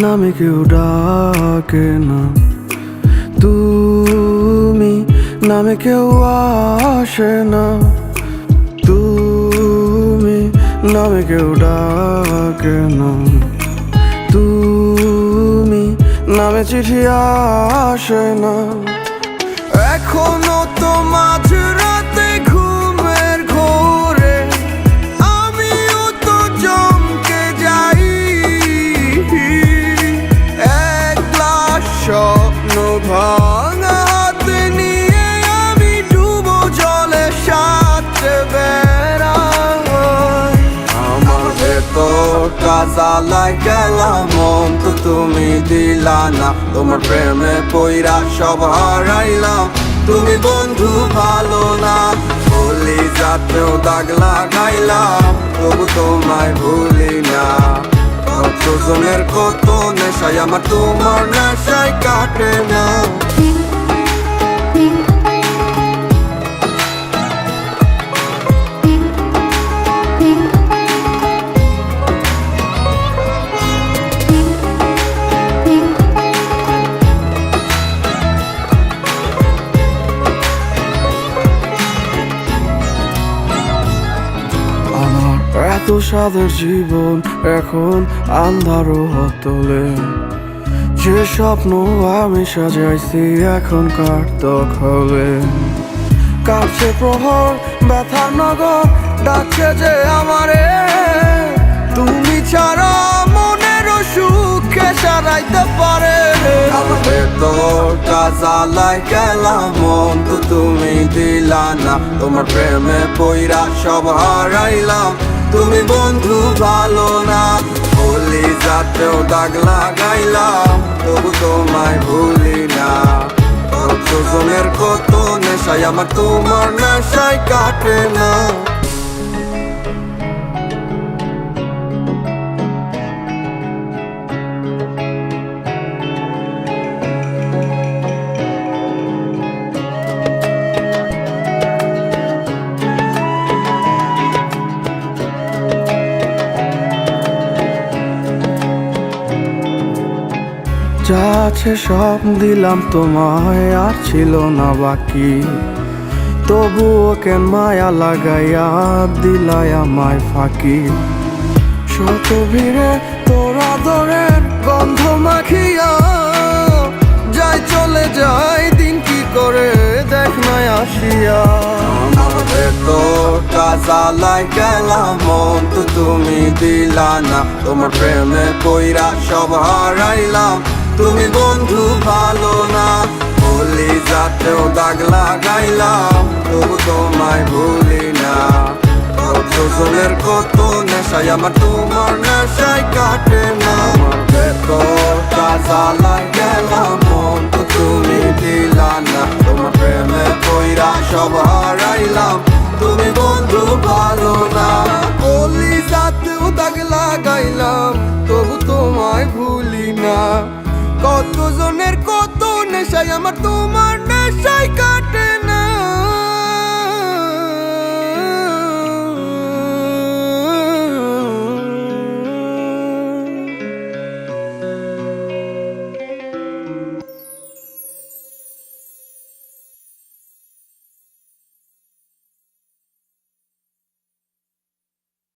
নামে কেউ ডাকে না তুমি নামে কেউ আসে না তুমি নামে কেউ ডাকে না তুমি নামে চিঠি আসে না ভেতর কাজালায় গেলাম মন তো তুমি দিলা না। তোমার প্রেমে পইরা সব হারাইলাম তুমি বন্ধু ভালো না, বলি যাতেও দাগ লাগাইলাম। তবু তোমায় ভুলি না। কতজনের কত নেশায় আমার তোমার নেশায় কাটে না। সাদের জীবন এখন আন্ধারও হতলে যে স্বপ্ন আমি সাজাইছি এখন কার দখলে? কাছে প্রহর ব্যথার নগর, ডাকছে যে আমারে। তুমি ছাড়া মনের সুখে সারাইতে পারে কাজালায় গেলাম মন তো তুমি দিলা না। তোমার প্রেমে পইরা সব হারাইলাম। তুমি বন্ধু ভালো না বলি যাতেও দাগ লাগাইলাম, তবু তোমায় ভুলি না। কত নেশায়, আমার তোমার নেশায় কাটে না। যা আছে সব দিলাম তোমায়, আর ছিল না বাকি। তবুও কেন মায়া লাগাইয়া দিলাই আমায় ফাঁকি? শত ভিড়ে তোরা দরের গন্ধ মাখিয়া যাই চলে যাই, দিন কি করে দেখ নাই আসিয়া। কাজালাই গেলাম মন, তো তুমি দিলা না। তোমার প্রেমে কইরা সব হারাইলাম। তুমি বন্ধু ভালো না। বলি যাতেও দাগ লাগাইলাম, তবু তোমায় ভুলি না। কতজনের কত নেশায়, আমার তোমার নেশায় কাটে না। আমার ভেতর গেলাম মন তো তুমি দিলা না। তোমার প্রেমে পইরা সব হারাইলাম, তুমি বন্ধু ভালো না। বলি যাতেও দাগ লাগাইলাম। কতজনের কত নেশায়? আমার তোমার নেশায় কাটে